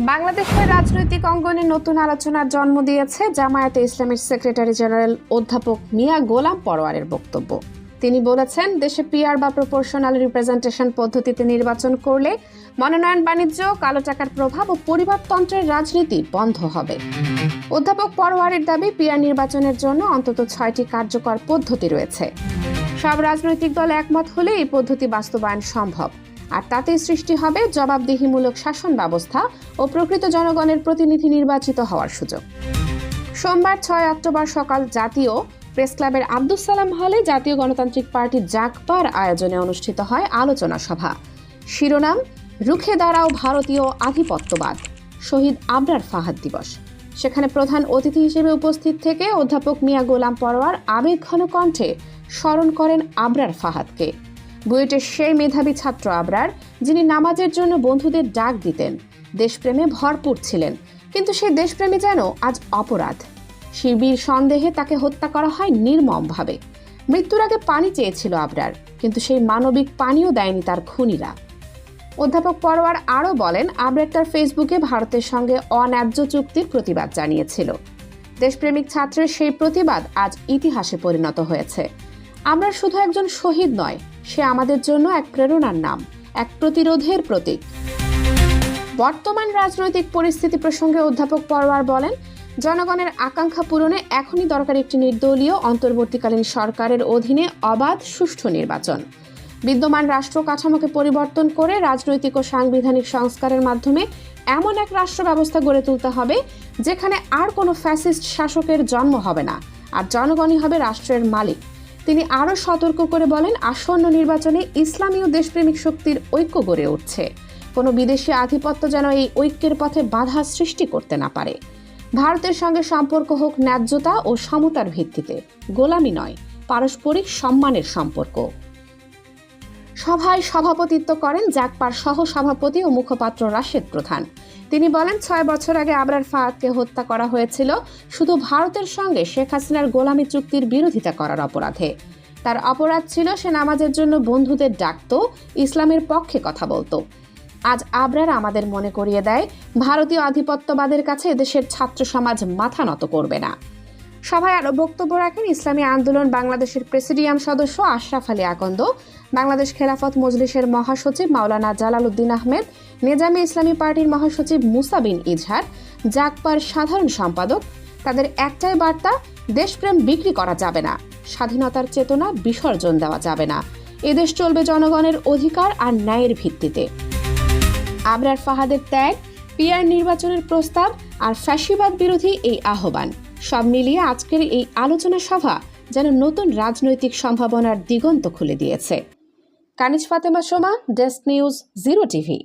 বাংলাদেশের রাজনৈতিক অঙ্গনে নতুন আলোচনার জন্ম দিয়েছে জামায়াতে ইসলামের সেক্রেটারি জেনারেল অধ্যাপক মিয়া গোলাম পরোয়ারের বক্তব্য। তিনি বলেছেন, দেশে পিআর বা প্রপোর্শনাল রিপ্রেজেন্টেশন পদ্ধতিতে নির্বাচন করলে মনোনয়ন বাণিজ্য, কালো টাকার প্রভাব ও পরিবারতন্ত্রের রাজনীতি বন্ধ হবে। অধ্যাপক পরোয়ারের দাবি, পিআর নির্বাচনের জন্য অন্তত ছয়টি কার্যকর পদ্ধতি রয়েছে। সব রাজনৈতিক দল একমত হলে এই পদ্ধতি বাস্তবায়ন সম্ভব। আর তাতেই সৃষ্টি হবে জবাবদিহিমূলক শাসন ব্যবস্থা ও প্রকৃত জনগণের প্রতিনিধি নির্বাচিত হওয়ার সুযোগ। সোমবার ছয় অক্টোবর সকাল জাতীয় প্রেস ক্লাবের আব্দুস সালাম হলে জাতীয় গণতান্ত্রিক পার্টি জাকপার আয়োজনে অনুষ্ঠিত হয় আলোচনা সভা। শিরোনাম, রুখে দাঁড়াও ভারতীয় আধিপত্যবাদ, শহীদ আবরার ফাহাদ দিবস। সেখানে প্রধান অতিথি হিসেবে উপস্থিত থেকে অধ্যাপক মিয়া গোলাম পরোয়ার আবেগঘন কণ্ঠে স্মরণ করেন আবরার ফাহাদকে। বুয়েটের সেই মেধাবী ছাত্র আবরার, যিনি নামাজের জন্য বন্ধুদের ডাক দিতেন। দেশপ্রেমে ভরপুর ছিলেন, কিন্তু সেই দেশপ্রেমী যেন আজ অপরাধ। শিবির সন্দেহে তাকে হত্যা করা হয় নির্মমভাবে। মৃত্যুর আগে পানি চেয়েছিল আবরার, কিন্তু সেই মানবিক পানিও দেয়নি তার খুনিরা। অধ্যাপক পরোয়ার আরও বলেন, আবরার তার ফেসবুকে ভারতের সঙ্গে অন্যায্য চুক্তির প্রতিবাদ জানিয়েছিল। দেশপ্রেমিক ছাত্রের সেই প্রতিবাদ আজ ইতিহাসে পরিণত হয়েছে। আমরা শুধু একজন শহীদ নয় সে আমাদের জন্য এক প্রেরণার নাম, এক প্রতিরোধের প্রতীক। বর্তমান রাজনৈতিক পরিস্থিতি প্রসঙ্গে অধ্যাপক পরওয়ার বলেন, জনগণের আকাঙ্ক্ষা পূরণে এখনই দরকার একটি নির্দলীয়, অন্তর্বর্তীকালীন সরকারের অধীনে অবাধ, সুষ্ঠু নির্বাচন। বিদ্যমান রাষ্ট্র কাঠামোকে পরিবর্তন করে রাজনৈতিক ও সাংবিধানিক সংস্কারের মাধ্যমে এমন এক রাষ্ট্র ব্যবস্থা গড়ে তুলতে হবে, যেখানে আর কোনো ফ্যাসিস্ট শাসকের জন্ম হবে না, আর জনগণই হবে রাষ্ট্রের মালিক। তিনি আরও সতর্ক করে বলেন, আসন্ন নির্বাচনে ইসলামী ও দেশপ্রেমিক শক্তির ঐক্য গড়ে উঠছে। কোনো বিদেশি আধিপত্য যেন এই ঐক্যের পথে বাধা সৃষ্টি করতে না পারে। ভারতের সঙ্গে সম্পর্ক হোক ন্যায্যতা ও সমতার ভিত্তিতে। গোলামি নয়, পারস্পরিক সম্মানের সম্পর্ক। সভায় সভাপতিত্ব করেন জাকপার সহ সভাপতি ও মুখপাত্র রাশেদ প্রধান। তিনি বলেন, ছয় বছর আগে আবরার ফাহাদকে হত্যা করা হয়েছিল শুধু ভারতের সঙ্গে শেখ হাসিনার গোলামি চুক্তির বিরোধিতা করার অপরাধে। তার অপরাধ ছিল সে নামাজের জন্য বন্ধুদের ডাকত, ইসলামের পক্ষে কথা বলতো। আজ আবরার আমাদের মনে করিয়ে দেয়, ভারতীয় আধিপত্যবাদের কাছে এদেশের ছাত্র সমাজ মাথা নত করবে না। সভায় আরও বক্তব্য রাখেন ইসলামী আন্দোলন বাংলাদেশের প্রেসিডিয়াম সদস্য আশরাফ আলী আকন্দ বাংলাদেশ খেলাফত মজলিসের মহাসচিব মাওলানা জালাল উদ্দিন আহমেদ, নেজামে ইসলামী পার্টির মহাসচিব মুসাবিন ইজহার জাকপার সাধারণ সম্পাদক। তাদের একটাই বার্তা, দেশপ্রেম বিক্রি করা যাবে না, স্বাধীনতার চেতনা বিসর্জন দেওয়া যাবে না। এদেশ চলবে জনগণের অধিকার আর ন্যায়ের ভিত্তিতে। আবরার ফাহাদের ত্যাগ পিআর নির্বাচনের প্রস্তাব আর ফ্যাসিবাদ বিরোধী এই আহ্বান। সব মিলিয়ে আজকের এই আলোচনা সভা যেন নতুন রাজনৈতিক সম্ভাবনার দিগন্ত খুলে দিয়েছে। Kaniz Fatema Soma, desk news, zero TV.